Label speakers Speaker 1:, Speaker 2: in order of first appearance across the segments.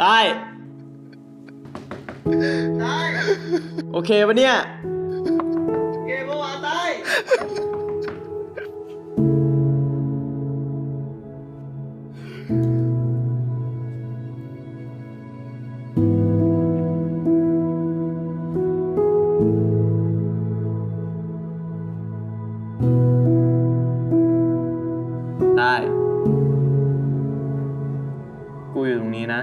Speaker 1: ได้
Speaker 2: ได้
Speaker 1: โอเคปะเนี่ย
Speaker 2: เกมเมื่อวานได้
Speaker 1: ได้ กูอยู่ตรงนี้นะ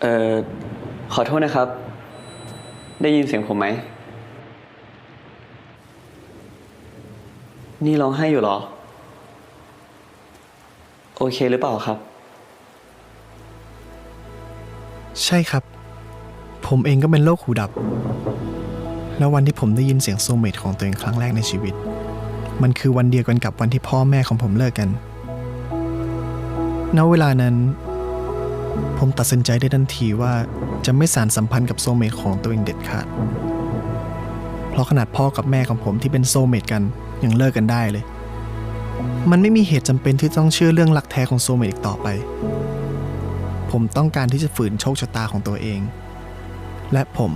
Speaker 3: เอ่อ ขอโทษนะครับ ได้ยินเสียงผมไหม นี่ร้องไห้อยู่เหรอ โอเคหรือเปล่าครับ
Speaker 4: ใช่ครับ ผมเองก็เป็นโรคหูดับ แล้ววันที่ผมได้ยินเสียงโซเมตของตัวเองครั้งแรกในชีวิต มันคือวันเดียวกันกับวันที่พ่อแม่ของผมเลิกกัน ณ เวลานั้น ผมตัดสินใจได้ทันทีว่าจะไม่สานสัมพันธ์กับโซเมตของตัวเองเด็ดขาด เพราะขนาดพ่อกับแม่ของผมที่เป็นโซเมตกันยังเลิกกันได้เลย มันไม่มีเหตุจำเป็นที่ต้องเชื่อเรื่องรักแท้ของโซเมตอีกต่อไป ผมต้องการที่จะฝืนโชคชะตาของตัวเอง และผม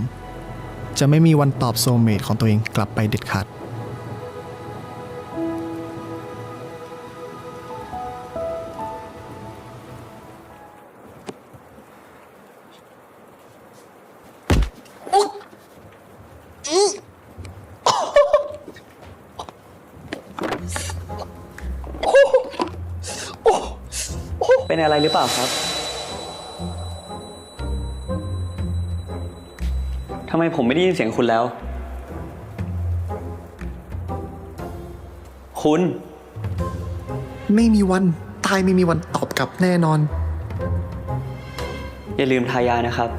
Speaker 4: จะไม่มีวันตอบโซเมตของตัวเองกลับไปเด็ดขาด
Speaker 3: เป็นอะไรหรือเปล่าครับ ทำไมผมไม่ได้ยินเสียงคุณแล้ว คุณ
Speaker 4: ไม่มีวัน ตายไม่มีวันตอบกลับแน่นอน
Speaker 3: อย่าลืมทายานะครับ